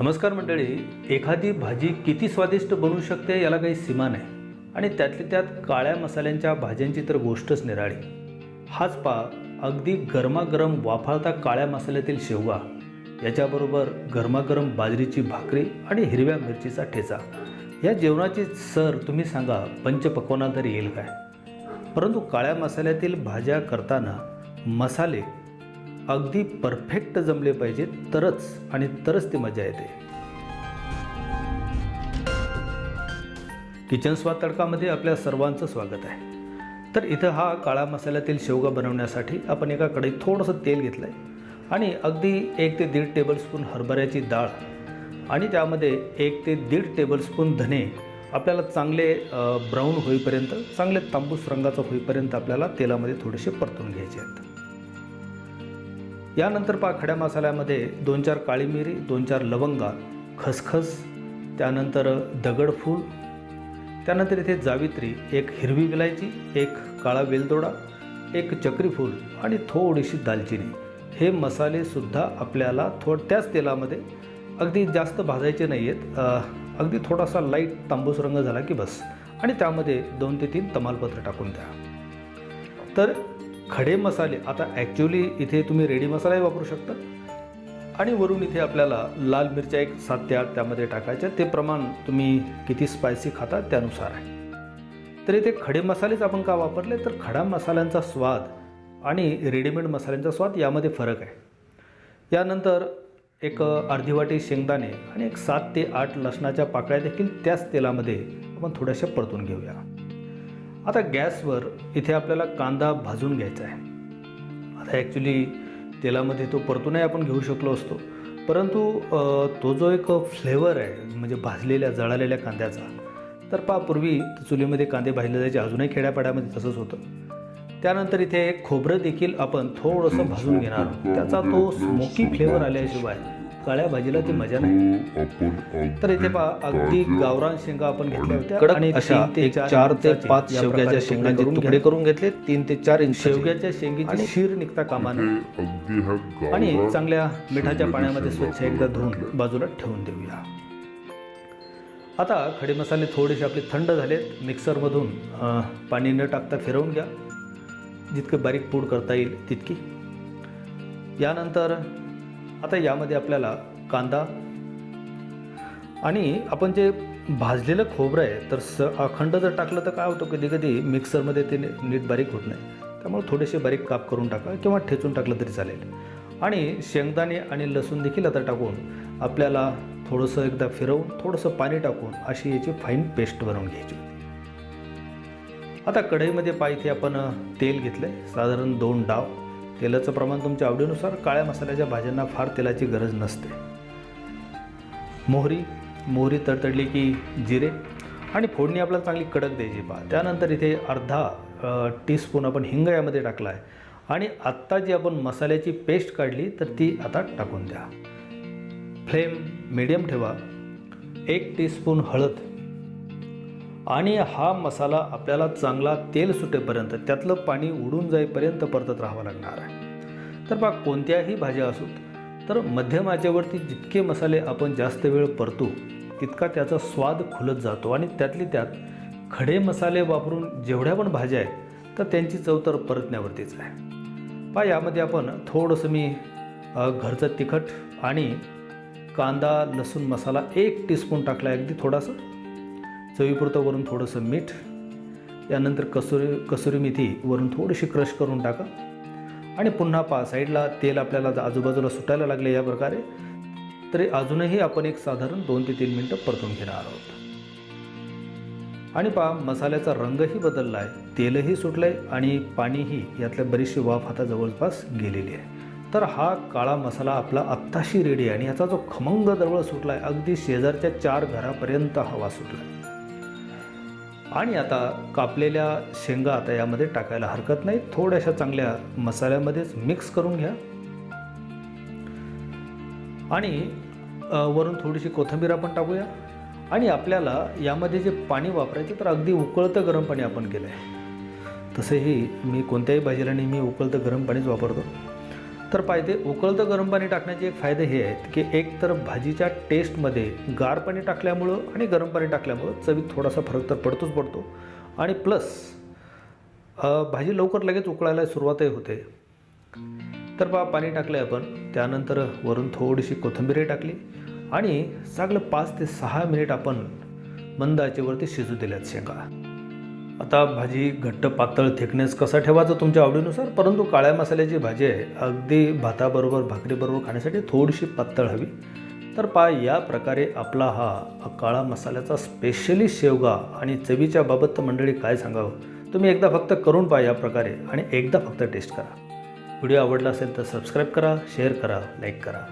नमस्कार मंडळी एखादी भाजी किती स्वादिष्ट बनू शकते याला काही सीमा नाही. आणि त्यातल्या त्यात काळ्या मसाल्यांच्या भाज्यांची तर गोष्टच निराळी. हाच पा अगदी गरमागरम वाफाळता काळ्या मसाल्यातील शेवगा. याच्याबरोबर गरमागरम बाजरीची भाकरी आणि हिरव्या मिरचीचा ठेचा. या जेवणाची सर तुम्ही सांगा पंचपक्वाना तरी येईल काय? परंतु काळ्या मसाल्यातील भाज्या करताना मसाले अगदी परफेक्ट जमले पाहिजेत तरच आणि तरच ती मजा येते. किचन स्वाद तडकामध्ये आपल्या सर्वांचं स्वागत आहे. तर इथं हा काळा मसाल्यातील शेवगा बनवण्यासाठी आपण एका कढईत थोडंसं तेल घेतलं आहे आणि अगदी एक ते दीड टेबलस्पून हरभऱ्याची डाळ आणि त्यामध्ये एक ते दीड टेबलस्पून धने आपल्याला चांगले ब्राऊन होईपर्यंत चांगले तांबूस रंगाचं होईपर्यंत आपल्याला तेलामध्ये थोडेसे परतून घ्यायचे आहेत. यानंतर पहा खड्या मसाल्यामध्ये दोन चार काळी मिरी दोन चार लवंगा खसखस त्यानंतर दगडफूल त्यानंतर इथे जावित्री एक हिरवी विलायची एक काळा वेलदोडा एक चक्रीफूल आणि थोडीशी दालचिनी. हे मसालेसुद्धा आपल्याला थोड त्याच तेलामध्ये अगदी जास्त भाजायचे नाही आहेत अगदी थोडासा लाइट तांबूस रंग झाला की बस. आणि त्यामध्ये दोन ते तीन तमालपत्र टाकून द्या. तर खडे मसाले. आता ॲक्च्युली इथे तुम्ही रेडी मसालाही वापरू शकता. आणि वरून इथे आपल्याला लाल मिरच्या एक सात ते आठ त्यामध्ये टाकायच्या. ते प्रमाण तुम्ही किती स्पायसी खाता त्यानुसार आहे. तर इथे खडे मसालेच आपण का वापरले? तर खडा मसाल्यांचा स्वाद आणि रेडीमेड मसाल्यांचा स्वाद यामध्ये फरक आहे. यानंतर एक अर्धी वाटी शेंगदाणे आणि एक सात ते आठ लसणाच्या पाकळ्या देखील त्याच तेलामध्ये आपण थोड्याशा परतून घेऊया. आता गॅसवर इथे आपल्याला कांदा भाजून घ्यायचा आहे. आता ॲक्च्युली तेलामध्ये तो परतूनही आपण घेऊ शकलो असतो. परंतु तो जो एक फ्लेवर आहे म्हणजे भाजलेल्या जळालेल्या कांद्याचा तर पा पूर्वी चुलीमध्ये कांदे भाजले जायचे अजूनही खेड्यापाड्यामध्ये तसंच होतं. त्यानंतर इथे खोबरं देखील आपण थोडंसं भाजून घेणार आहोत. त्याचा तो स्मोकी फ्लेवर आल्याशिवाय काळ्या भाजीला ती मजा नाही. तर इथे पहा अगदी गावरान शेंगा आपण घेतल्या होत्या. कडक आणि अशा तीन ते एक चार ते पाच शेवग्याच्या शेंगांचे करून तुकडे. करून घेतले. तीन ते चार इंच शेवग्याच्या शेंगीची शीर निघता कामा नये आणि चांगल्या मिठाच्या पाण्यामध्ये स्वच्छ एकदा धुवून. बाजूला ठेवून देऊया. आता खडे मसाले थोडेसे आपले थंड झालेत. मिक्सरमधून पाणी न टाकता फिरवून घ्या. जितकं बारीक पूड करता येईल तितकी. यानंतर आता यामध्ये आपल्याला कांदा आणि आपण जे भाजलेलं खोबरं आहे तर स अखंड जर टाकलं तर काय होतं? कधी कधी मिक्सरमध्ये ते नीट बारीक होत नाही. त्यामुळे थोडेसे बारीक काप करून टाका किंवा ठेचून टाकलं तरी चालेल. आणि शेंगदाणे आणि लसूण देखील आता टाकून आपल्याला थोडंसं एकदा फिरवून थोडंसं पाणी टाकून अशी याची फाईन पेस्ट बनवून घ्यायची होती. आता कढईमध्ये पाहिजे इथे आपण तेल घेतलं आहे साधारण दोन डाव. तेलाचं प्रमाण तुमच्या आवडीनुसार काळ्या मसाल्याच्या भाज्यांना फार तेलाची गरज नसते. मोहरी मोहरी तडतडली की जिरे आणि फोडणी आपल्याला चांगली कडक द्यायची पहा त्यानंतर इथे अर्धा टीस्पून आपण हिंग यामध्ये टाकला आहे आणि आत्ता जी आपण मसाल्याची पेस्ट काढली तर ती आता टाकून द्या. फ्लेम मिडियम ठेवा. एक टीस्पून हळद. आणि हा मसाला आपल्याला चांगला तेल सुटेपर्यंत त्यातलं पाणी उडून जाईपर्यंत परतत राहावं लागणार आहे. तर बा कोणत्याही भाज्या असोत तर मध्यम आचेवरती जितके मसाले आपण जास्त वेळ परतू तितका त्याचा स्वाद खुलत जातो. आणि त्यातली त्यात खडे मसाले वापरून जेवढ्या पण भाज्या आहेत तर त्यांची चव तर परतण्यावरतीच आहे. पा यामध्ये आपण थोडंसं मी घरचं तिखट आणि कांदा लसूण मसाला एक टीस्पून टाकला आहे अगदी थोडासा. चवीपुरतं वरून थोडंसं मीठ यानंतर कसुरी कसुरी मेथी वरून थोडीशी क्रश करून टाका. आणि पुन्हा पा साईडला तेल आपल्याला आजूबाजूला सुटायला लागले या प्रकारे तरी अजूनही आपण एक साधारण दोन ते तीन मिनटं परतून घेणार आहोत. आणि पा मसाल्याचा रंगही बदलला आहे तेलही सुटलं आहे आणि पाणीही यातल्या बरीचशी वाफ आता जवळपास गेलेली आहे. तर हा काळा मसाला आपला आत्ताशी रेडी आहे आणि याचा जो खमंग दरवळ सुटला आहे अगदी शेजारच्या चार घरापर्यंत हवा सुटला आहे आणि आता कापलेल्या शेंगा आता यामध्ये टाकायला हरकत नाही. थोड्याशा चांगल्या मसाल्यामध्येच मिक्स करून घ्या. आणि वरून थोडीशी कोथिंबीर आपण टाकूया. आणि आपल्याला यामध्ये जे पाणी वापरायचं तर अगदी उकळतं गरम पाणी आपण केलं आहे तसेही मी कोणत्याही भाजीला नेहमी उकळतं गरम पाणीच वापरतो. तर पाहिजे उकळतं गरम पाणी टाकण्याचे एक फायदे हे आहेत की एक तर भाजीच्या टेस्टमध्ये गार पाणी टाकल्यामुळं आणि गरम पाणी टाकल्यामुळं चवीत थोडासा फरक तर पडतोच पडतो. आणि प्लस भाजी लवकर लगेच उकळायला सुरुवातही होते. तर बा पाणी टाकलं आहे आपण. त्यानंतर वरून थोडीशी कोथिंबीरही टाकली आणि चांगलं पाच ते सहा मिनिट आपण मंद आचेवरती शिजू दिल्यात शेंगा. आता भाजी घट्ट पातळ थिकनेस कसा ठेवायचा तुमच्या आवडीनुसार? परंतु काळ्या मसाल्याची भाजी आहे अगदी भाताबरोबर भाकरीबरोबर खाण्यासाठी थोडीशी पातळ हवी. तर पा या प्रकारे आपला हा काळा मसाल्याचा स्पेशली शेवगा आणि चवीच्या बाबत तर मंडळी काय सांगावं? तुम्ही एकदा फक्त करून पहा या प्रकारे आणि एकदा फक्त टेस्ट करा. व्हिडिओ आवडला असेल तर सबस्क्राईब करा शेअर करा लाईक करा.